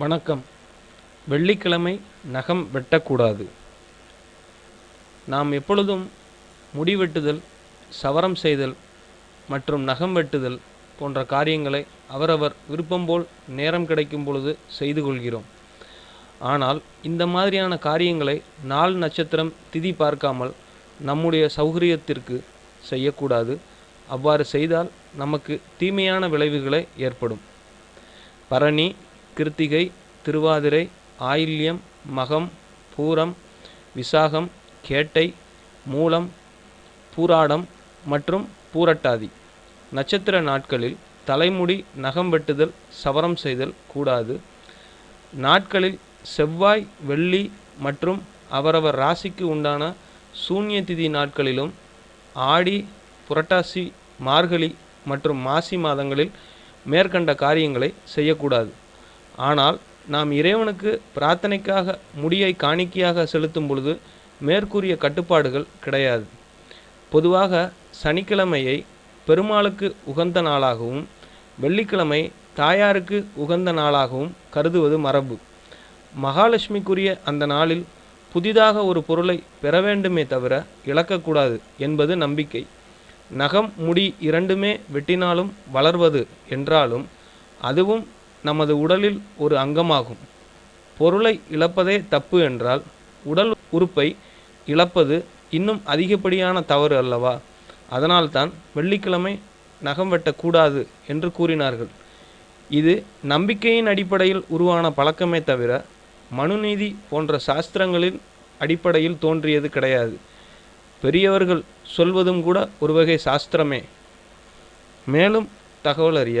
வணக்கம். வெள்ளிக்கிழமை நகம் வெட்டக்கூடாது. நாம் எப்பொழுதும் முடி வெட்டுதல் சவரம் செய்தல் மற்றும் நகம் வெட்டுதல் போன்ற காரியங்களை அவரவர் விருப்பம் போல் நேரம் கிடைக்கும் பொழுது செய்து கொள்கிறோம். ஆனால் இந்த மாதிரியான காரியங்களை நாள் நட்சத்திரம் திதி பார்க்காமல் நம்முடைய சௌகரியத்திற்கு செய்யக்கூடாது. அவ்வாறு செய்தால் நமக்கு தீமையான விளைவுகளை ஏற்படும். பரணி கிருத்திகை திருவாதிரை ஆயில்யம் மகம் பூரம் விசாகம் கேட்டை மூலம் பூராடம் மற்றும் பூரட்டாதி. நட்சத்திர நாட்களில் தலைமுடி நகம் வெட்டுதல் சவரம் செய்தல் கூடாது. நாட்களில் செவ்வாய் வெள்ளி மற்றும் அவரவர் ராசிக்கு உண்டான சூன்ய திதி நாட்களிலும் ஆடி புரட்டாசி மார்கழி மற்றும் மாசி மாதங்களில் மேற்கண்ட காரியங்களை செய்யக்கூடாது. ஆனால் நாம் இறைவனுக்கு பிரார்த்தனைக்காக முடியை காணிக்கையாக செலுத்தும் பொழுது மேற்கூறிய கட்டுப்பாடுகள் கிடையாது. பொதுவாக சனிக்கிழமையை பெருமாளுக்கு உகந்த நாளாகவும் வெள்ளிக்கிழமை தாயாருக்கு உகந்த நாளாகவும் கருதுவது மரபு. மகாலட்சுமிக்குரிய அந்த நாளில் புதிதாக ஒரு பொருளை பெற வேண்டுமே தவிர இழக்கக்கூடாது என்பது நம்பிக்கை. நகம் முடி இரண்டுமே வெட்டினாலும் வளர்வது என்றாலும் அதுவும் நமது உடலில் ஒரு அங்கமாகும். பொருளை இழப்பதே தப்பு என்றால் உடல் உறுப்பை இழப்பது இன்னும் அதிகப்படியான தவறு அல்லவா? அதனால்தான் வெள்ளிக்கிழமை நகம் வெட்டக்கூடாது என்று கூறினார்கள். இது நம்பிக்கையின் அடிப்படையில் உருவான பழக்கமே தவிர மனுநீதி போன்ற சாஸ்திரங்களின் அடிப்படையில் தோன்றியது கிடையாது. பெரியவர்கள் சொல்வதும் கூட ஒரு வகை சாஸ்திரமே. மேலும் தகவல் அறிய